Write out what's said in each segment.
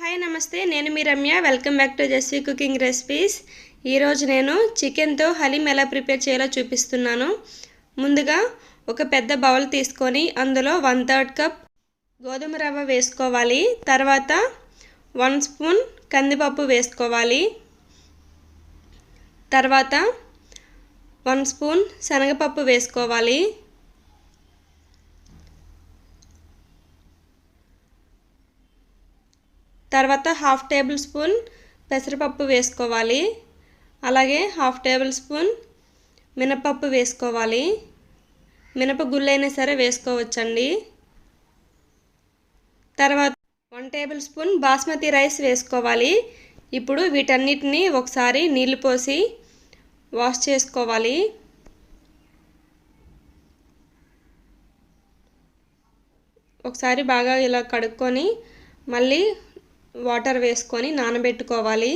Hi నమస్తే. నేను మీ Ramya. Welcome back to Jasvi cooking recipes. ఈరోజు నేను చికెన్తో హలీం ఎలా ప్రిపేర్ చేయాలో చూపిస్తున్నాను. ముందుగా ఒక పెద్ద బౌల్ తీసుకొని అందులో వన్ థర్డ్ కప్ గోధుమ రవ్వ వేసుకోవాలి. తర్వాత వన్ స్పూన్ కందిపప్పు వేసుకోవాలి. తర్వాత వన్ స్పూన్ శనగపప్పు వేసుకోవాలి. తర్వాత హాఫ్ టేబుల్ స్పూన్ పెసరపప్పు వేసుకోవాలి. అలాగే హాఫ్ టేబుల్ స్పూన్ మినపప్పు వేసుకోవాలి. మినప గుళ్ళైనా సరే వేసుకోవచ్చండి. తర్వాత one tablespoon basmati rice వేసుకోవాలి. ఇప్పుడు వీటన్నిటిని ఒకసారి నీళ్ళు పోసి వాష్ చేసుకోవాలి. ఒకసారి బాగా ఇలా కడుక్కొని మళ్ళీ వాటర్ వేసుకొని నానబెట్టుకోవాలి.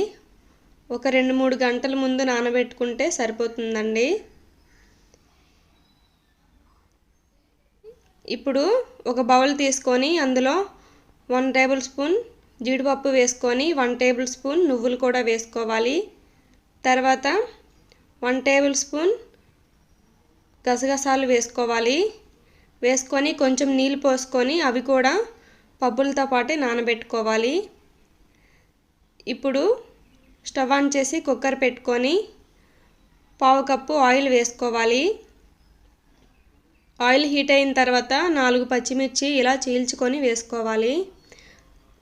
ఒక రెండు మూడు గంటల ముందు నానబెట్టుకుంటే సరిపోతుందండి. ఇప్పుడు ఒక బౌల్ తీసుకొని అందులో వన్ టేబుల్ స్పూన్ జీడిపప్పు వేసుకొని వన్ టేబుల్ స్పూన్ నువ్వులు కూడా వేసుకోవాలి. తర్వాత వన్ టేబుల్ స్పూన్ గసగసాలు వేసుకోవాలి. వేసుకొని కొంచెం నీళ్ళు పోసుకొని అవి కూడా పప్పులతో పాటే నానబెట్టుకోవాలి. ఇప్పుడు స్టవ్ ఆన్ చేసి కుక్కర్ పెట్టుకొని పావు కప్పు ఆయిల్ వేసుకోవాలి. ఆయిల్ హీట్ అయిన తర్వాత నాలుగు పచ్చిమిర్చి ఇలా చీల్చుకొని వేసుకోవాలి.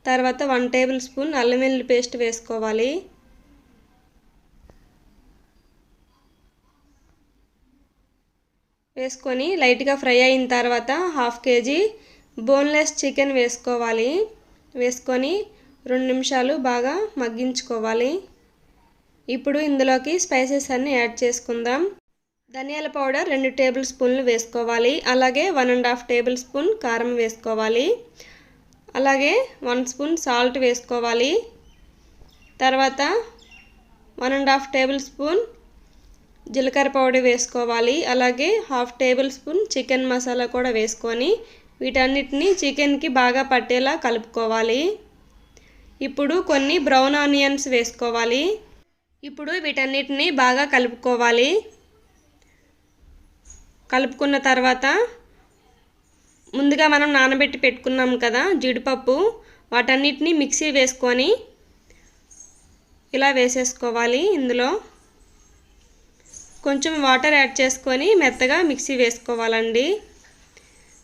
తర్వాత వన్ టేబుల్ స్పూన్ అల్లం వెల్లుల్లి పేస్ట్ వేసుకోవాలి. వేసుకొని లైట్గా ఫ్రై అయిన తర్వాత హాఫ్ కేజీ బోన్లెస్ చికెన్ వేసుకోవాలి. వేసుకొని రెండు నిమిషాలు బాగా మగ్గించుకోవాలి. ఇప్పుడు ఇందులోకి స్పైసెస్ అన్నీ యాడ్ చేసుకుందాం. ధనియాల పౌడర్ రెండు టేబుల్ స్పూన్లు వేసుకోవాలి. అలాగే one and half tablespoon కారం వేసుకోవాలి. అలాగే వన్ స్పూన్ సాల్ట్ వేసుకోవాలి. తర్వాత one and half tablespoon జీలకర్ర పౌడర్ వేసుకోవాలి. అలాగే half tablespoon chicken masala కూడా వేసుకొని వీటన్నిటిని చికెన్కి బాగా పట్టేలా కలుపుకోవాలి. ఇప్పుడు కొన్ని బ్రౌన్ ఆనియన్స్ వేసుకోవాలి. ఇప్పుడు వీటన్నిటిని బాగా కలుపుకోవాలి. కలుపుకున్న తర్వాత ముందుగా మనం నానబెట్టి పెట్టుకున్నాం కదా జీడిపప్పు వాటన్నిటిని మిక్సీ వేసుకొని ఇలా వేసేసుకోవాలి ఇందులో. కొంచెం వాటర్ యాడ్ చేసుకొని మెత్తగా మిక్సీ వేసుకోవాలండి.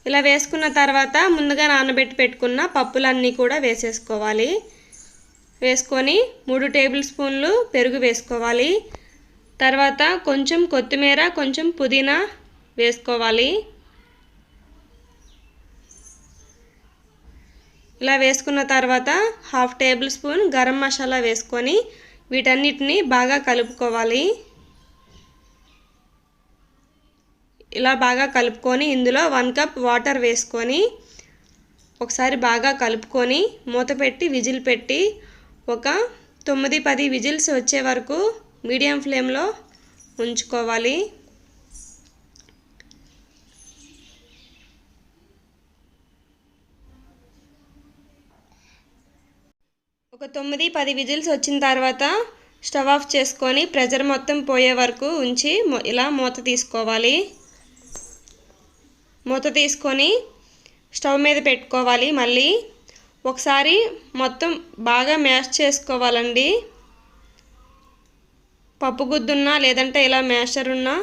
ఇలా వేసుకున్న తర్వాత ముందుగా నానబెట్టి పెట్టుకున్న పప్పులన్నీ కూడా వేసేసుకోవాలి. వేసుకొని మూడు టేబుల్ స్పూన్లు పెరుగు వేసుకోవాలి. తర్వాత కొంచెం కొత్తిమీర కొంచెం పుదీనా వేసుకోవాలి. ఇలా వేసుకున్న తర్వాత half tablespoon garam masala వేసుకొని వీటన్నిటిని బాగా కలుపుకోవాలి. ఇలా బాగా కలుపుకొని ఇందులో వన్ కప్ వాటర్ వేసుకొని ఒకసారి బాగా కలుపుకొని మూత పెట్టి విజిల్ పెట్టి ఒక తొమ్మిది పది విజిల్స్ వచ్చే వరకు మీడియం ఫ్లేమ్లో ఉంచుకోవాలి. ఒక తొమ్మిది పది విజిల్స్ వచ్చిన తర్వాత స్టవ్ ఆఫ్ చేసుకొని ప్రెజర్ మొత్తం పోయే వరకు ఉంచి ఇలా మూత తీసుకోవాలి. మూత తీసుకొని స్టవ్ మీద పెట్టుకోవాలి మళ్ళీ. ఒకసారి మొత్తం బాగా మ్యాష్ చేసుకోవాలండి. పప్పు గుద్దున్నా లేదంటే ఇలా మ్యాషర్ ఉన్నా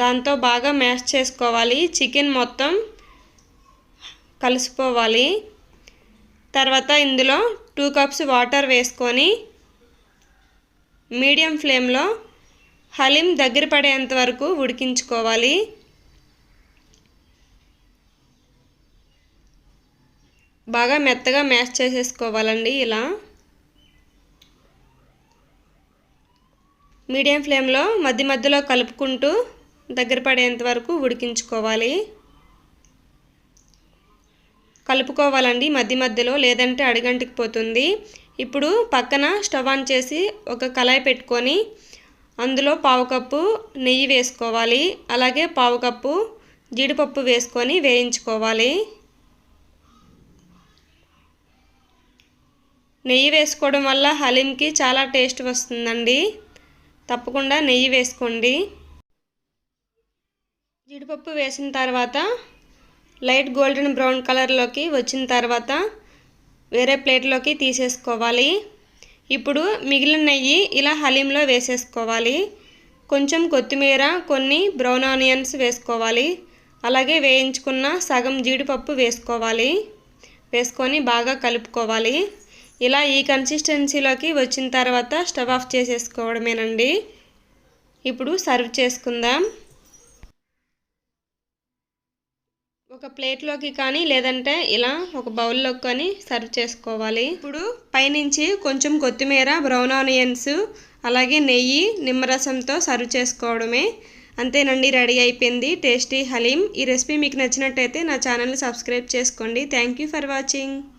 దాంతో బాగా మ్యాష్ చేసుకోవాలి. చికెన్ మొత్తం కలిసిపోవాలి తర్వాత ఇందులో టూ కప్స్ వాటర్ వేసుకొని మీడియం ఫ్లేమ్లో హలీం దగ్గర పడేంత వరకు ఉడికించుకోవాలి. బాగా మెత్తగా మ్యాష్ చేసేసుకోవాలండి ఇలా. మీడియం ఫ్లేమ్లో మధ్య మధ్యలో కలుపుకుంటూ దగ్గర పడేంత వరకు ఉడికించుకోవాలి. కలుపుకోవాలండి మధ్య మధ్యలో లేదంటే అడిగంటికి పోతుంది. ఇప్పుడు పక్కన స్టవ్ ఆన్ చేసి ఒక కళాయి పెట్టుకొని అందులో పావు కప్పు నెయ్యి వేసుకోవాలి. అలాగే పావు కప్పు జీడిపప్పు వేసుకొని వేయించుకోవాలి. నెయ్యి వేసుకోవడం వల్ల హలీంకి చాలా టేస్ట్ వస్తుందండి. తప్పకుండా నెయ్యి వేసుకోండి. జీడిపప్పు వేసిన తర్వాత లైట్ గోల్డెన్ బ్రౌన్ కలర్లోకి వచ్చిన తర్వాత వేరే ప్లేట్లోకి తీసేసుకోవాలి. ఇప్పుడు మిగిలిన నెయ్యి ఇలా హలీంలో వేసేసుకోవాలి. కొంచెం కొత్తిమీర కొన్ని బ్రౌన్ ఆనియన్స్ వేసుకోవాలి. అలాగే వేయించుకున్న సగం జీడిపప్పు వేసుకోవాలి. వేసుకొని బాగా కలుపుకోవాలి. ఇలా ఈ కన్సిస్టెన్సీలోకి వచ్చిన తర్వాత స్టవ్ ఆఫ్ చేసేసుకోవడమేనండి. ఇప్పుడు సర్వ్ చేసుకుందాం. ఒక ప్లేట్లోకి కానీ లేదంటే ఇలా ఒక బౌల్లోకి కానీ సర్వ్ చేసుకోవాలి. ఇప్పుడు పైనుంచి కొంచెం కొత్తిమీర బ్రౌన్ ఆనియన్స్ అలాగే నెయ్యి నిమ్మరసంతో సర్వ్ చేసుకోవడమే. అంతేనండి రెడీ అయిపోయింది. టేస్టీ హలీం. ఈ రెసిపీ మీకు నచ్చినట్టయితే నా ఛానల్ని సబ్స్క్రైబ్ చేసుకోండి. Thank you for watching